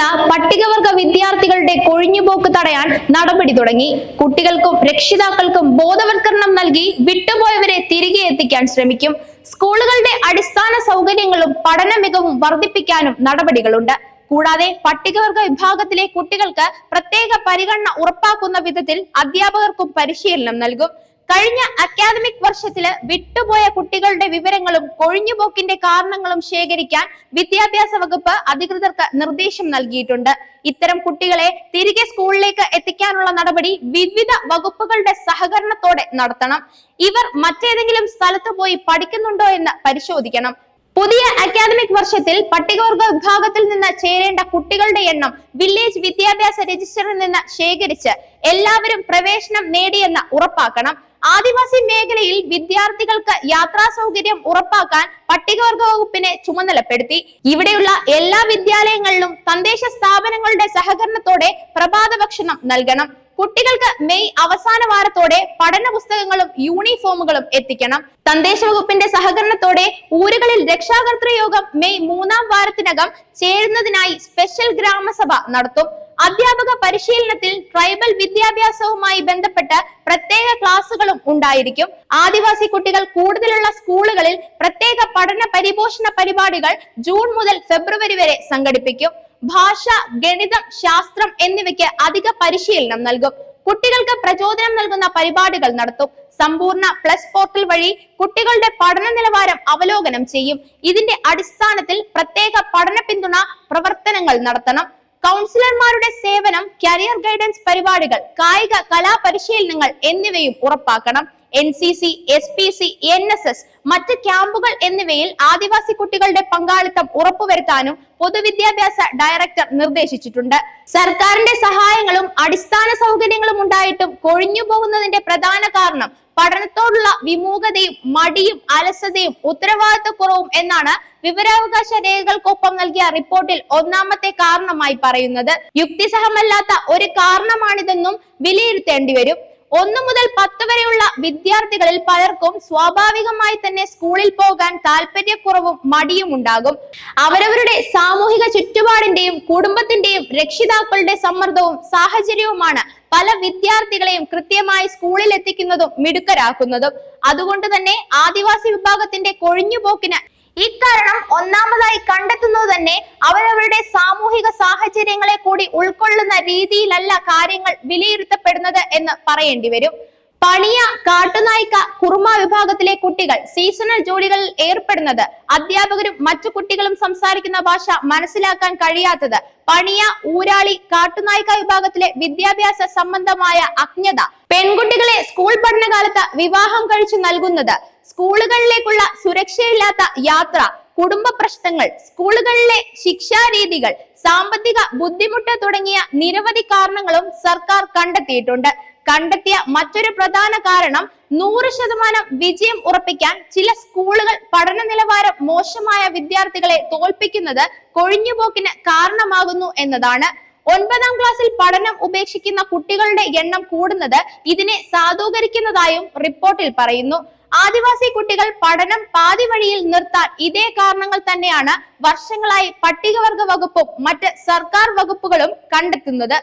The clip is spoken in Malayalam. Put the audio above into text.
നിന്ന് പട്ടികവർഗ വിദ്യാർത്ഥികളുടെ കൊഴിഞ്ഞുപോക്ക് തടയാൻ നടപടി തുടങ്ങി. കുട്ടികൾക്കും രക്ഷിതാക്കൾക്കും ബോധവൽക്കരണം നൽകി വിട്ടുപോയവരെ തിരികെ എത്തിക്കാൻ ശ്രമിക്കും. സ്കൂളുകളുടെ അടിസ്ഥാന സൗകര്യങ്ങളും പഠന മികവും വർദ്ധിപ്പിക്കാനും നടപടികളുണ്ട്. കൂടാതെ പട്ടികവർഗ വിഭാഗത്തിലെ കുട്ടികൾക്ക് പ്രത്യേക പരിഗണന ഉറപ്പാക്കുന്ന വിധത്തിൽ അധ്യാപകർക്കും പരിശീലനം നൽകും. കഴിഞ്ഞ അക്കാദമിക് വർഷത്തിൽ വിട്ടുപോയ കുട്ടികളുടെ വിവരങ്ങളും കൊഴിഞ്ഞുപോക്കിന്റെ കാരണങ്ങളും ശേഖരിക്കാൻ വിദ്യാഭ്യാസ വകുപ്പ് അധികൃതർക്ക് നിർദ്ദേശം നൽകിയിട്ടുണ്ട്. ഇത്തരം കുട്ടികളെ തിരികെ സ്കൂളിലേക്ക് എത്തിക്കാനുള്ള നടപടി വിവിധ വകുപ്പുകളുടെ സഹകരണത്തോടെ നടത്തണം. ഇവർ മറ്റേതെങ്കിലും സ്ഥലത്ത് പോയി പഠിക്കുന്നുണ്ടോ എന്ന് പരിശോധിക്കണം. പുതിയ അക്കാദമിക് വർഷത്തിൽ പട്ടികവർഗ വിഭാഗത്തിൽ നിന്ന് ചേരേണ്ട കുട്ടികളുടെ എണ്ണം വില്ലേജ് വിദ്യാഭ്യാസ രജിസ്റ്ററിൽ നിന്ന് ശേഖരിച്ച് എല്ലാവരും പ്രവേശനം നേടിയെന്ന് ഉറപ്പാക്കണം. ആദിവാസി മേഖലയിൽ വിദ്യാർത്ഥികൾക്ക് യാത്രാ സൗകര്യം ഉറപ്പാക്കാൻ പട്ടികവർഗ വകുപ്പിനെ ചുമതലപ്പെടുത്തി. ഇവിടെയുള്ള എല്ലാ വിദ്യാലയങ്ങളിലും തദ്ദേശ സ്ഥാപനങ്ങളുടെ സഹകരണത്തോടെ പ്രഭാത ഭക്ഷണം നൽകണം. കുട്ടികൾക്ക് മെയ് അവസാന വാരത്തോടെ പഠന പുസ്തകങ്ങളും യൂണിഫോമുകളും എത്തിക്കണം. തദ്ദേശ വകുപ്പിന്റെ സഹകരണത്തോടെ ഊരുകളിൽ രക്ഷാകർതൃ യോഗം മെയ് മൂന്നാം വാരത്തിനകം ചേരുന്നതിനായി സ്പെഷ്യൽ ഗ്രാമസഭ നടത്തും. അധ്യാപക പരിശീലനത്തിൽ ട്രൈബൽ വിദ്യാഭ്യാസവുമായി ബന്ധപ്പെട്ട് പ്രത്യേക ക്ലാസുകളും ഉണ്ടായിരിക്കും. ആദിവാസി കുട്ടികൾ കൂടുതലുള്ള സ്കൂളുകളിൽ പ്രത്യേക പഠന പരിപോഷണ പരിപാടികൾ ജൂൺ മുതൽ ഫെബ്രുവരി വരെ സംഘടിപ്പിക്കും. ഭാഷ ഗണിതം ശാസ്ത്രം എന്നിവയ്ക്ക് അധിക പരിശീലനം നൽകും. കുട്ടികൾക്ക് പ്രചോദനം നൽകുന്ന പരിപാടികൾ നടത്തും. സമ്പൂർണ പ്ലസ് പോർട്ടൽ വഴി കുട്ടികളുടെ പഠന നിലവാരം അവലോകനം ചെയ്യും. ഇതിന്റെ അടിസ്ഥാനത്തിൽ പ്രത്യേക പഠന പിന്തുണ പ്രവർത്തനങ്ങൾ നടത്തണം. കൗൺസിലർമാരുടെ സേവനം കരിയർ ഗൈഡൻസ് പരിപാടികൾ കായിക കലാ പരിശീലനങ്ങൾ എന്നിവയും ഉറപ്പാക്കണം. N C C S P C N S S മറ്റ് ക്യാമ്പുകൾ എന്നിവയിൽ ആദിവാസി കുട്ടികളുടെ പങ്കാളിത്തം ഉറപ്പുവരുത്താനും പൊതുവിദ്യാഭ്യാസ ഡയറക്ടർ നിർദ്ദേശിച്ചിട്ടുണ്ട്. സർക്കാരിന്റെ സഹായങ്ങളും അടിസ്ഥാന സൗകര്യങ്ങളും ഉണ്ടായിട്ടും കൊഴിഞ്ഞു പോകുന്നതിന്റെ പ്രധാന കാരണം പഠനത്തോടുള്ള വിമുഖതയും മടിയും അലസതയും ഉത്തരവാദിത്തക്കുറവും എന്നാണ് വിവരാവകാശ രേഖകൾക്കൊപ്പം നൽകിയ റിപ്പോർട്ടിൽ ഒന്നാമത്തെ കാരണമായി പറയുന്നത്. യുക്തിസഹമല്ലാത്ത ഒരു കാരണമാണിതെന്നും വിലയിരുത്തേണ്ടി വരും. ഒന്നു മുതൽ പത്ത് വരെയുള്ള വിദ്യാർത്ഥികളിൽ പലർക്കും സ്വാഭാവികമായി തന്നെ സ്കൂളിൽ പോകാൻ താല്പര്യക്കുറവും മടിയും ഉണ്ടാകും. അവരവരുടെ സാമൂഹിക ചുറ്റുപാടിന്റെയും കുടുംബത്തിന്റെയും രക്ഷിതാക്കളുടെ സമ്മർദ്ദവും സാഹചര്യവുമാണ് പല വിദ്യാർത്ഥികളെയും കൃത്യമായി സ്കൂളിൽ എത്തിക്കുന്നതും മിടുക്കരാക്കുന്നതും. അതുകൊണ്ട് തന്നെ ആദിവാസി വിഭാഗത്തിന്റെ കൊഴിഞ്ഞുപോക്കിന് ഇക്കാരണം ഒന്നാമതായി കണ്ടെത്തുന്നത് തന്നെ അവരവരുടെ സാമൂഹിക സാഹചര്യങ്ങളെ കൂടി ഉൾക്കൊള്ളുന്ന രീതിയിലല്ല കാര്യങ്ങൾ വിലയിരുത്തപ്പെടുന്നത് എന്ന് പറയേണ്ടി വരും. പണിയ കാട്ടുനായ്ക്ക കുറുമ വിഭാഗത്തിലെ കുട്ടികൾ സീസണൽ ജോലികളിൽ ഏർപ്പെടുന്നത് അധ്യാപകരും മറ്റു കുട്ടികളും സംസാരിക്കുന്ന ഭാഷ മനസ്സിലാക്കാൻ കഴിയാത്തത് പണിയ ഊരാളി കാട്ടുനായ്ക്ക വിഭാഗത്തിലെ വിദ്യാഭ്യാസ സംബന്ധമായ അജ്ഞത പെൺകുട്ടികളെ സ്കൂൾ പഠനകാലത്ത് വിവാഹം കഴിച്ചു നൽകുന്നത് സ്കൂളുകളിലേക്കുള്ള സുരക്ഷയില്ലാത്ത യാത്ര കുടുംബ പ്രശ്നങ്ങൾ സ്കൂളുകളിലെ ശിക്ഷാരീതികൾ സാമ്പത്തിക ബുദ്ധിമുട്ട് തുടങ്ങിയ നിരവധി കാരണങ്ങളും സർക്കാർ കണ്ടെത്തിയിട്ടുണ്ട്. കണ്ടെത്തിയ മറ്റൊരു പ്രധാന കാരണം നൂറ് ശതമാനം വിജയം ഉറപ്പിക്കാൻ ചില സ്കൂളുകൾ പഠന നിലവാരം മോശമായ വിദ്യാർത്ഥികളെ തോൽപ്പിക്കുന്നത് കൊഴിഞ്ഞുപോക്കിന് കാരണമാകുന്നു എന്നതാണ്. ഒൻപതാം ക്ലാസ്സിൽ പഠനം ഉപേക്ഷിക്കുന്ന കുട്ടികളുടെ എണ്ണം കൂടുന്നത് ഇതിനെ സാധൂകരിക്കുന്നതായും റിപ്പോർട്ടിൽ പറയുന്നു. ആദിവാസി കുട്ടികൾ പഠനം പാതി വഴിയിൽ നിർത്താൻ ഇതേ കാരണങ്ങൾ തന്നെയാണ് വർഷങ്ങളായി പട്ടികവർഗ വകുപ്പും മറ്റ് സർക്കാർ വകുപ്പുകളും കണ്ടെത്തുന്നത്.